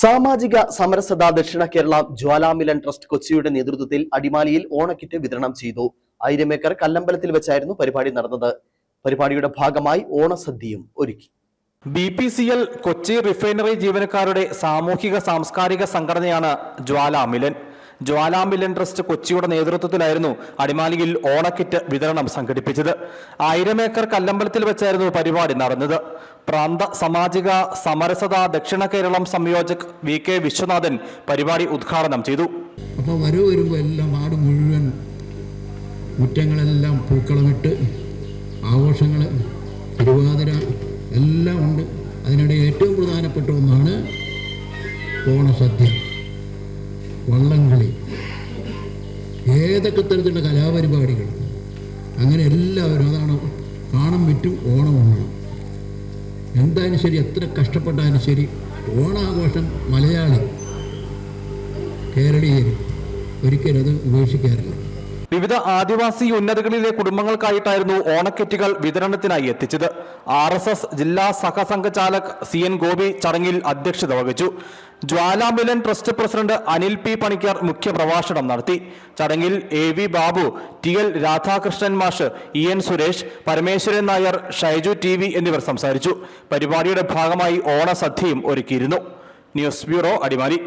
സാമാജിക സമരസത ദക്ഷിണ കേരള ജ്വാലാമിലൻ ട്രസ്റ്റ് കൊച്ചിയുടെ നേതൃത്വത്തിൽ അടിമാലിയിൽ ഓണക്കിറ്റ് വിതരണം ചെയ്തു. ആയിരം ഏക്കർ കല്ലമ്പലത്തിൽ വെച്ചായിരുന്നു പരിപാടി നടന്നത്. പരിപാടിയുടെ ഭാഗമായി ഓണസദ്യയും ഒരുക്കി. B P C L Kochi refinery ജീവനക്കാരുടെ സാമൂഹിക സാംസ്കാരിക സംഘടനയാണ് ജ്വാലാമിലൻ. ജ്വാലാമിലൻ ട്രസ്റ്റ് കൊച്ചിയുടെ നേതൃത്വത്തിലായിരുന്നു അടിമാലിയിൽ ഓണക്കിറ്റ് വിതരണം സംഘടിപ്പിച്ചത്. ആയിരം ഏക്കർ കല്ലമ്പലത്തിൽ വെച്ചായിരുന്നു പരിപാടി നടന്നത്. പ്രാന്ത സാമാജിക സമരസത ദക്ഷിണ കേരളം സംയോജക് വി കെ വിശ്വനാഥൻ പരിപാടി ഉദ്ഘാടനം ചെയ്തു. എല്ലാം മുറ്റങ്ങളെല്ലാം പൂക്കളമിട്ട് ആഘോഷങ്ങൾ തിരുവാതിര എല്ലാം ഉണ്ട്. അതിനിടെ ഏറ്റവും പ്രധാനപ്പെട്ട ഒന്നാണ് ഓണസദ്യ. വള്ളംകളി. ഏതൊക്കെ തരത്തിലുള്ള കലാപരിപാടികൾ? അങ്ങനെ എല്ലാവരും അതാണ് കാണം വിറ്റും ഓണം ഉണ്ണണം എന്തായാലും ശരി എത്ര കഷ്ടപ്പെട്ടാലും ശരി ഓണാഘോഷം മലയാളി കേരളീയർ ഒരിക്കലും അത് ഉപേക്ഷിക്കാറില്ല. വിവിധ ആദിവാസി ഉന്നതകളിലെ കുടുംബങ്ങൾക്കായിട്ടായിരുന്നു ഓണക്കിറ്റുകൾ വിതരണത്തിനായി എത്തിച്ചത്. ആർ എസ് എസ് ജില്ലാ സഹസംഘചാലക് സി എൻ ഗോപി ചടങ്ങിൽ അധ്യക്ഷത വഹിച്ചു. Jwalamilan trust president Anil P Panicker മുഖ്യപ്രഭാഷണം നടത്തി. ചടങ്ങിൽ A V Babu T L Radhakrishnan മാഷ് E N Suresh Parameswaran Nair Shaiju T V എന്നിവർ സംസാരിച്ചു. പരിപാടിയുടെ ഭാഗമായി ഓണസദ്യയും ഒരുക്കിയിരുന്നു. News bureau Adimali.